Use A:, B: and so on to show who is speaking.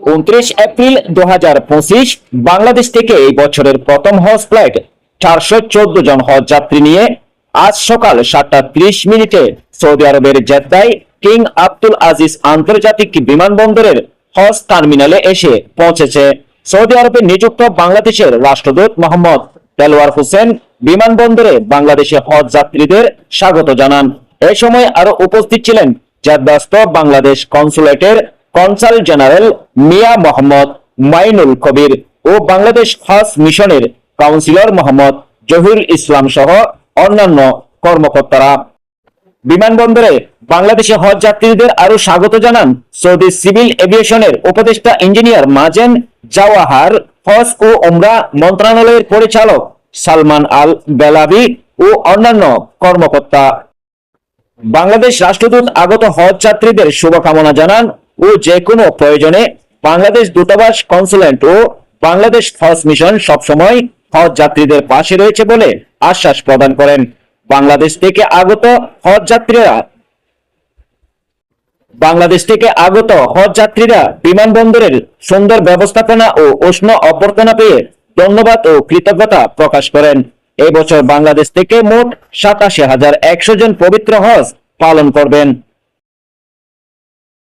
A: উনত্রিশ এপ্রিল দু হাজার পঁচিশ, বাংলাদেশ থেকে এই বছরের প্রথম হজ ফ্লাইট চারশো চোদ্দ জন হজ যাত্রী নিয়ে আজ সকাল সাতটা ত্রিশ মিনিটে সৌদি আরবের জেদ্দায় কিং আব্দুল আজিজ আন্তর্জাতিক বিমানবন্দরের হজ টার্মিনালে এসে পৌঁছেছে। সৌদি আরবে নিযুক্ত বাংলাদেশের রাষ্ট্রদূত মোহাম্মদ দেলোয়ার হোসেন বিমানবন্দরে বাংলাদেশে হজ যাত্রীদের স্বাগত জানান। এ সময় আরও উপস্থিত ছিলেন জেদ্দাস্ত বাংলাদেশ কনসুলেটের কনসাল জেনারেল মিয়া মোহাম্মদ মাইনুল কবির ও বাংলাদেশ হজ মিশনের কাউন্সিলর মোহাম্মদ জহিরুল ইসলাম সহ অন্যান্য কর্মকর্তারা। বিমানবন্দরে বাংলাদেশে হজ যাত্রীদের আরও স্বাগত জানান সৌদি সিভিল এভিয়েশনের উপদেষ্টা ইঞ্জিনিয়ার মাজেন জাওয়াহার হজ ও ওমরা মন্ত্রণালয়ের পরিচালক সালমান আল বেলাবি ও অন্যান্য কর্মকর্তা। বাংলাদেশ রাষ্ট্রদূত আগত হজ যাত্রীদের শুভকামনা জানান ও যে কোনো প্রয়োজনে বাংলাদেশ দূতাবাস কনসুলেন্ট ও বাংলাদেশ হজ মিশন সবসময় হজ যাত্রীদের পাশে রয়েছে বলে আশ্বাস প্রদান করেন। বাংলাদেশ থেকে আগত হজ যাত্রীরা বাংলাদেশ থেকে আগত হজ যাত্রীরা বিমানবন্দরের সুন্দর ব্যবস্থাপনা ও উষ্ণ অভ্যর্থনা পেয়ে ধন্যবাদ ও কৃতজ্ঞতা প্রকাশ করেন। এবছর বাংলাদেশ থেকে মোট সাতাশি হাজার একশো জন পবিত্র হজ পালন করবেন।